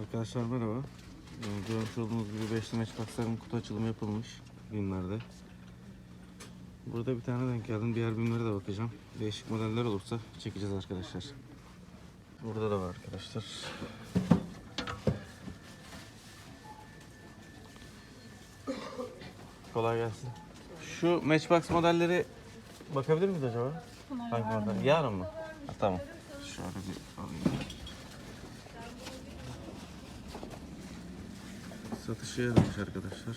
Arkadaşlar merhaba. Ee, Görmüş olduğunuz gibi 5 matchboxların kutu açılımı yapılmış BİM'lerde. Burada bir tane denk geldim. Diğer BİM'lere de bakacağım. Değişik modeller olursa çekeceğiz arkadaşlar. Burada da var arkadaşlar. Kolay gelsin. Şu Matchbox modelleri bakabilir miyiz acaba? Hangi model? Yarın mı? Ha, tamam. Şöyle bir alayım. Satışa yaramış arkadaşlar.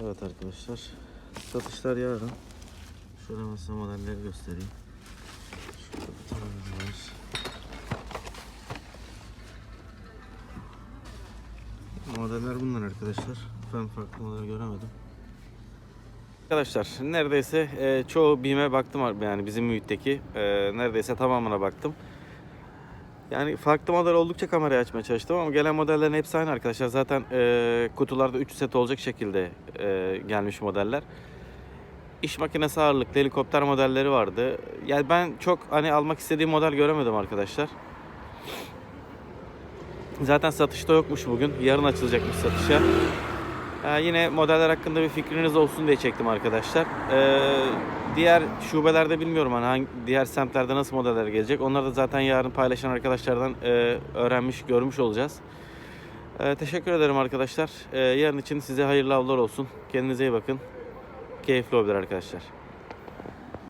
Evet arkadaşlar. Satışlar yarın. Şöyle mesela modelleri göstereyim. Şurada bir tane var. Modeller bunlar arkadaşlar. Ben farklı model göremedim. Arkadaşlar neredeyse e, çoğu BİM'e baktım yani bizim mühitteki e, neredeyse tamamına baktım. Yani farklı model oldukça kamerayı açmaya çalıştım ama gelen modellerin hepsi aynı arkadaşlar. Zaten e, kutularda 3 set olacak şekilde e, gelmiş modeller. İş makinesi ağırlıklı helikopter modelleri vardı. Yani ben çok hani almak istediğim model göremedim arkadaşlar. Zaten satışta yokmuş bugün. Yarın açılacakmış satışa. Ee, yine modeller hakkında bir fikriniz olsun diye çektim arkadaşlar. Ee, diğer şubelerde bilmiyorum hani hangi, diğer semtlerde nasıl modeller gelecek. Onları da zaten yarın paylaşan arkadaşlardan e, öğrenmiş, görmüş olacağız. Ee, teşekkür ederim arkadaşlar. Ee, yarın için size hayırlı avlar olsun. Kendinize iyi bakın. Keyifli olabilir arkadaşlar.